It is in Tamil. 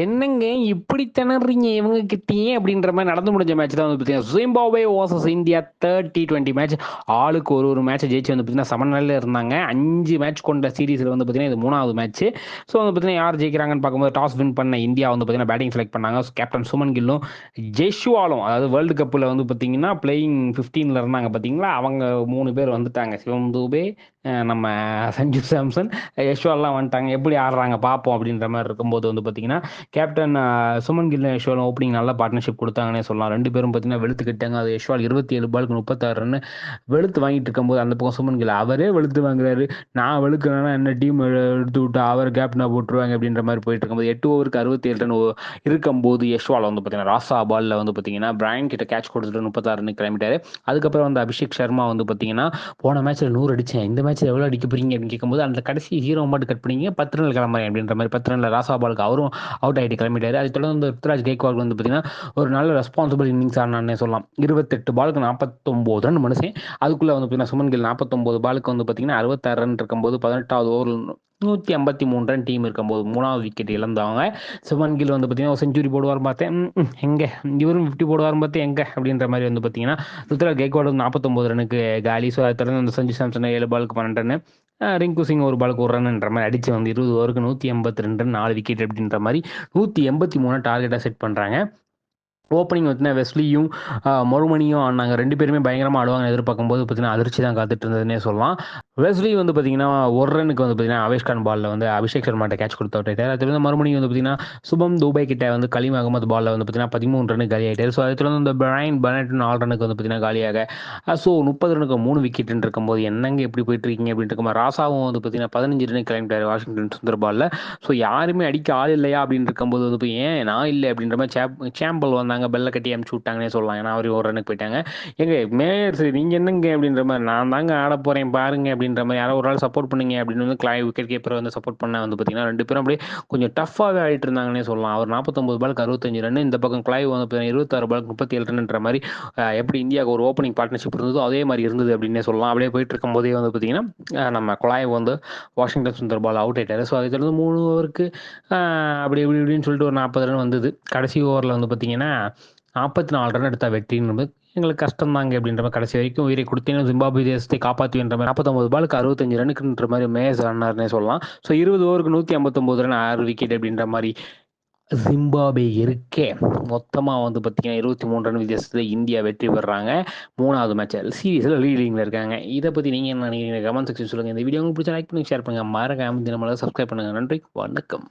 என்னங்க இப்படி திணறீங்க இவங்க கிட்டயே அப்படின்ற மாதிரி நடந்து முடிஞ்ச மேட்ச் தான் வந்து பார்த்தீங்கன்னா Zimbabwe versus India third twenty match ஆளுக்கு ஒரு ஒரு மேட்ச் ஜெயிச்சு வந்து பார்த்தீங்கன்னா சமநிலையில் இருந்தாங்க. அஞ்சு மேட்ச் கொண்ட சீரீஸில் வந்து பார்த்தீங்கன்னா இது மூணாவது மேட்ச் ஸோ வந்து பார்த்தீங்கன்னா யார் ஜெயிக்கிறாங்கன்னு பார்க்கும்போது டாஸ் வின் பண்ண இந்தியா வந்து பார்த்தீங்கன்னா பேட்டிங் செலக்ட் பண்ணாங்க. கேப்டன் சுமன் கில்லும் ஜெஷுவாலும் அதாவது வேர்ல்டு கப்பில் வந்து பார்த்தீங்கன்னா பிளேயிங் ஃபிஃப்டீனில் இருந்தாங்க பார்த்தீங்களா அவங்க மூணு பேர் வந்துட்டாங்க. சிவம் தூபே நம்ம சஞ்சு சாம்சன். யஷ்வால்லாம் வந்துட்டாங்க. எப்படி ஆடுறாங்க பார்ப்போம் அப்படின்ற மாதிரி இருக்கும்போது வந்து பார்த்தீங்கன்னா கேப்டன் சுமன் கில் யஷ்வாலும் ஓப்பனிங் நல்ல பார்ட்னர்ஷிப் கொடுத்தாங்கன்னே சொல்லலாம். ரெண்டு பேரும் பார்த்தீங்கன்னா வெளுத்து கிட்டாங்க அது யஷ்வால் இருபத்தி ஏழு பாலுக்கு முப்பத்தாறு ரன் வெளுத்து வாங்கிட்டு இருக்கும்போது அந்த பக்கம் சுமன் கில் அவரே வெளுத்து வாங்குறாரு. நான் வெளுக்கிறேன்னா என்ன டீம் எடுத்து விட்டு அவர் கேப்டனாக போட்டுருவாங்க அப்படின்ற மாதிரி போயிட்டு இருக்கும்போது எட்டு ஓவருக்கு அறுபத்தி ஏழு ரன் இருக்கும்போது யஷ்வால் வந்து பார்த்தீங்கன்னா ராசா பாலில் வந்து பார்த்தீங்கன்னா பிராயன் கிட்ட கேட்ச் கொடுத்துட்டு முப்பத்தாறு ரன் கிளம்பிட்டாரு. அதுக்கப்புறம் வந்து அபிஷேக் சர்மா வந்து பார்த்தீங்கன்னா போன மேட்ச்சில் நூறு அடிச்சேன். இந்த மேட்ச் எவ்வளோ அடிக்க போறீங்க அப்படின்னு கேட்கும்போது அந்த கடைசி ஹீரோ மட்டும் கட் பண்ணீங்க பத்து நாள் கிளம்புறேன் அப்படின்ற மாதிரி பத்து ரனில் ராசா பாலுக்கு அவரும் அவுட் ஆகிட்டு கிளம்பிட்டாரு. அது தொடர்ந்து ருத்ராஜ் கேக்வால் வந்து பார்த்தீங்கன்னா ஒரு நல்ல ரெஸ்பான்சிபிள் இன்னிங்ஸ் ஆனானே சொல்லலாம். இருபத்தெட்டு பாலுக்கு நாற்பத்தொம்போது ரன் மனுஷன். அதுக்குள்ளே வந்து பார்த்தீங்கன்னா சுமன் கில் நாற்பத்தொம்போது பாலுக்கு வந்து பார்த்தீங்கன்னா அறுபத்தாறு ரன் இருக்கும்போது பதினெட்டாவது ஓவர் நூற்றி ஐம்பத்தி மூணு ரன் டீம் இருக்கும்போது மூணாவது விக்கெட் இழந்தவங்க. சுமன் கில் வந்து பார்த்தீங்கன்னா செஞ்சுரி போடுவார் பார்த்தேன். ம், எங்கே? இவரும் ஃபிஃப்டி போடுவார்னு பார்த்தேன். எங்கே? அப்படின்ற மாதிரி வந்து பார்த்தீங்கன்னா ருத்ராஜ் கேக்வாட் வந்து நாற்பத்தொம்பது ரனுக்கு காலி. ஸோ அதை தொடர்ந்து அந்த சஞ்சு சாம்சன் ஏழு பாலுக்கு பன்னெண்டு ரன் ரிங்கு சிங் ஒரு பாலுக்கு ஒரு ரன்ன்ற மாதிரி அடிச்சு வந்து இருபது ஓவருக்கு நூற்றி எண்பத்தி ரெண்டு நாலு விக்கெட் அப்படின்ற மாதிரி நூற்றி எண்பத்தி மூணு டார்கெட்டாக செட் பண்ணுறாங்க ஓப்பனிங் பார்த்தீங்கன்னா வெஸ்லியும் மொருமணியும் மறுமணியும் ஆனாங்க ரெண்டு பேருமே பயங்கரமாக ஆடுவாங்க எதிர்பார்க்கும்போது பார்த்தீங்கன்னா அதிர்ச்சி தான் காத்துட்டு இருந்ததுன்னே சொல்லலாம். வெஸ்லி வந்து பார்த்தீங்கன்னா ஒரு ரனுக்கு வந்து பார்த்தீங்கன்னா அவேஷ்கான் பாலில் வந்து அபிஷேக் சர்மாட்ட கேட்ச் கொடுத்து விட்டுட்டார் அது வந்து மறுபடியும் வந்து பார்த்தீங்கன்னா சுபம் துபாய் கிட்ட வந்து கலீம் அகமது பாலில் வந்து பார்த்தீங்கன்னா பதிமூணு ரன் காலி ஆகிட்டார் ஸோ அதை தொடர்ந்து இந்த பிரைன் பனட் நாலு ரனுக்கு வந்து பார்த்தீங்கன்னா காலியாக. ஸோ முப்பது ரனுக்கு மூணு விக்கெட் இருக்கும்போது என்னங்க எப்படி போயிட்டு இருக்கீங்க இருக்கும்போது ராசாவும் வந்து பார்த்தீங்கன்னா பதினஞ்சு ரன் கிளம்பிட்டார் வாஷிங்டன் சுந்தர் பாலில் ஸோ யாருமே அடிக்க ஆள் இல்லையா அப்படின்னு இருக்கும்போது வந்து ஏன் நான் இல்லை அப்படின்ற மாதிரி சேப் சேம்பல் வந்தாங்க பெல்ல கட்டி அமுச்சு விட்டாங்கன்னே சொல்லலாம். ஏன்னா அவர் ஒரு ரனுக்கு போயிட்டாங்க. எங்க மேயர் சரி நீங்கள் என்னங்க அப்படின்ற மாதிரி நான் தாங்க ஆட போகிறேன் பாருங்க அப்படின்ற மாதிரி யாரோ ஒரு ஆள் சப்போர்ட் பண்ணுங்க அப்படின்னு வந்து கிளாய் விக்கெட் கீப்பரை வந்து சப்போர்ட் பண்ண வந்து பார்த்தீங்கன்னா ரெண்டு பேரும் அப்படியே கொஞ்சம் டஃப்பாகவே ஆகிட்டு இருந்தாங்கன்னே சொல்லலாம். அவர் நாற்பத்தொம்பது பாலுக்கு அறுபத்தஞ்சு ரன் இந்த பக்கம் கிளாய் வந்து இருபத்தாறு பாலுக்கு முப்பத்தி ஏழு ரன்ன்ற மாதிரி எப்படி இந்தியாவுக்கு ஒரு ஓப்பனிங் பார்ட்னர்ஷிப் இருந்ததோ அதே மாதிரி இருந்தது அப்படின்னே சொல்லலாம். அப்படியே போயிட்டு இருக்கும்போதே வந்து பார்த்தீங்கன்னா நம்ம குழாய் வந்து வாஷிங்டன் சுந்தர் பால் அவுட் ஆயிட்டார். ஸோ அதை தொடர்ந்து மூணு ஓவருக்கு அப்படி இப்படி இப்படின்னு சொல்லிட்டு ஒரு நாற்பது ரன் வந்தது. கடைசி ஓவரில் வந்து பார்த்தீங்கன்னா நாற்பத்தி நாலு ரன் எடுத்தால் வெற்றின்னு எங்களுக்கு கஷ்டம் தாங்க அப்படின்ற மாதிரி கடைசி வரைக்கும் உயிரை கொடுத்தீங்கன்னா ஜிம்பாபே தேசத்தை காப்பாற்றுவேன்ற மாதிரி நாற்பத்தொம்பது பாலுக்கு அறுபத்தஞ்சு ரனுக்குன்ற மாதிரி மேஸ் ரன்னர்னே சொல்லலாம். ஸோ இருபது ஓவருக்கு நூற்றி ஐம்பத்தொம்போது ரன் ஆறு விக்கெட் அப்படின்ற மாதிரி ஜிம்பாபே இருக்கே. மொத்தமாக வந்து பார்த்தீங்கன்னா இருபத்தி மூணு ரன் வித்தியாசத்தில் இந்தியா வெற்றி பெறாங்க. மூணாவது மேட்ச் சீரீஸில் லீடிங்கில் இருக்காங்க. இதை பற்றி நீங்கள் என்ன நினைக்கிறீங்க? கமெண்ட் செக்ஷன் சொல்லுங்கள் இந்த வீடியோ உங்களுக்கு பிடிச்ச லைக் பண்ணி ஷேர் பண்ணுங்கள் மறக்காமல் தினமலை சப்ஸ்கிரைப் பண்ணுங்கள் நன்றி வணக்கம்.